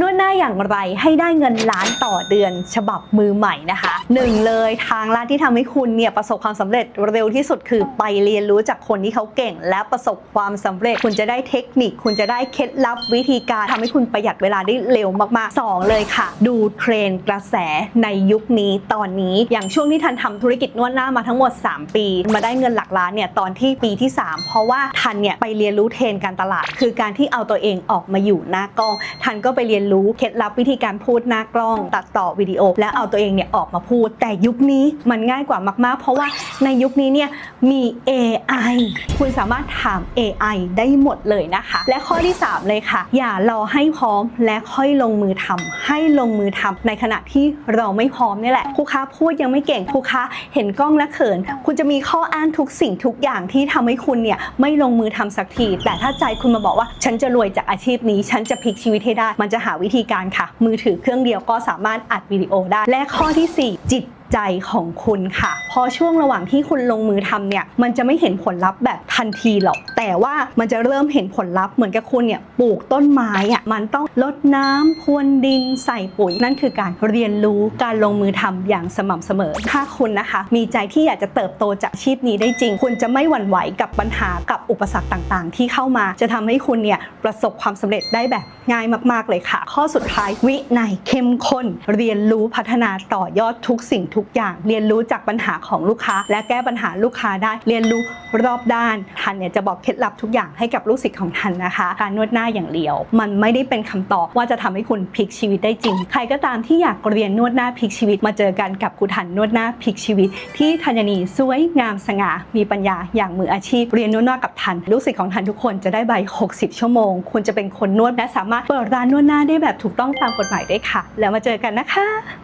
นวดหน้าอย่างไรให้ได้เงินล้านต่อเดือนฉบับมือใหม่นะคะหนึ่งเลยทางลัดที่ทำให้คุณเนี่ยประสบความสำเร็จเร็วที่สุดคือไปเรียนรู้จากคนที่เขาเก่ง และประสบความสำเร็จ คุณจะได้เทคนิค คุณจะได้เคล็ดลับวิธีการทำให้คุณประหยัดเวลาได้เร็วมากๆสองเลยค่ะ ดูเทรนกระแสในยุคนี้ตอนนี้อย่างช่วงที่ทันทำธุรกิจนวดหน้ามาทั้งหมด 3 ปี มาได้เงินหลักล้านเนี่ยตอนที่ปีที่ 3 เพราะว่าทันเนี่ยไปเรียนรู้เทรนการตลาด คือการที่เอาตัวเองออกมาอยู่หน้ากล้องทันก็ไปเรียนรู้เคล็ดลับวิธีการพูดหน้ากล้อง ตัดต่อวิดีโอ และเอาตัวเองเนี่ยออกมาพูด แต่ยุคนี้มันง่ายกว่ามาก ๆ เพราะว่าในยุคนี้เนี่ยมี AI คุณสามารถถาม AI ได้หมดเลยนะคะ และข้อที่ 3 เลยค่ะ อย่ารอให้พร้อมและค่อยลงมือทำให้ลงมือทำในขณะที่เราไม่พร้อมนี่แหละครูค้าพูดยังไม่เก่งครูค้าเห็นกล้องและเขิน คุณจะมีข้ออ้างทุกสิ่งทุกอย่างที่ทำให้คุณเนี่ยไม่ลงมือทำสักที แต่ถ้าใจคุณมาบอกว่า ฉันจะรวยจากอาชีพนี้ ฉันจะพลิกชีวิตให้ได้ มันจะหาวิธีการค่ะ มือถือเครื่องเดียวก็สามารถอัดวิดีโอได้ และข้อทีสี่ 4 จิตใจของคุณค่ะ พอช่วงระหว่างที่คุณลงมือทำเนี่ย มันจะไม่เห็นผลลัพธ์แบบทันทีหรอก แต่ว่ามันจะเริ่มเห็นผลลัพธ์เหมือนกับคุณเนี่ยปลูกต้นไม้อะมันต้องลดน้ำพรวนดินใส่ปุ๋ย นั่นคือการเรียนรู้การลงมือทำอย่างสม่ำเสมอ ถ้าคุณนะคะ มีใจที่อยากจะเติบโตจากอาชีพนี้ได้จริง คุณจะไม่หวั่นไหวกับปัญหากับอุปสรรคต่างๆ ที่เข้ามา จะทำให้คุณเนี่ยประสบความสำเร็จได้แบบง่ายมากๆเลยค่ะ ข้อสุดท้ายวิในเข้มข้น เรียนรู้พัฒนาต่อยอดทุกสิ่งทุกอย่าง เรียนรู้จากปัญหาของลูกค้า และแก้ปัญหาลูกค้าได้เรียนรู้รอบด้านทันเนี่ยจะบอกเคล็ดลับทุกอย่างให้กับลูกศิษย์ของทันนะคะ การนวดหน้าอย่างเดียว มันไม่ได้เป็นคำตอบว่าจะทำให้คุณพลิกชีวิตได้จริง ใครก็ตามที่อยากเรียนนวดหน้าพลิกชีวิต มาเจอกันกับครูทันนวดหน้าพลิกชีวิต ที่ธัญนีสวยงามสง่ามีปัญญาอย่างมืออาชีพ เรียนนวดหน้ากับทันลูกศิษย์ของทันทุกคนจะได้ใบ 60 ชั่วโมง คุณจะเป็นคนนวดและสามารถเปิดร้านนวดหน้าได้แบบถูกต้องตามกฎหมายได้ค่ะ แล้วมาเจอกันนะคะ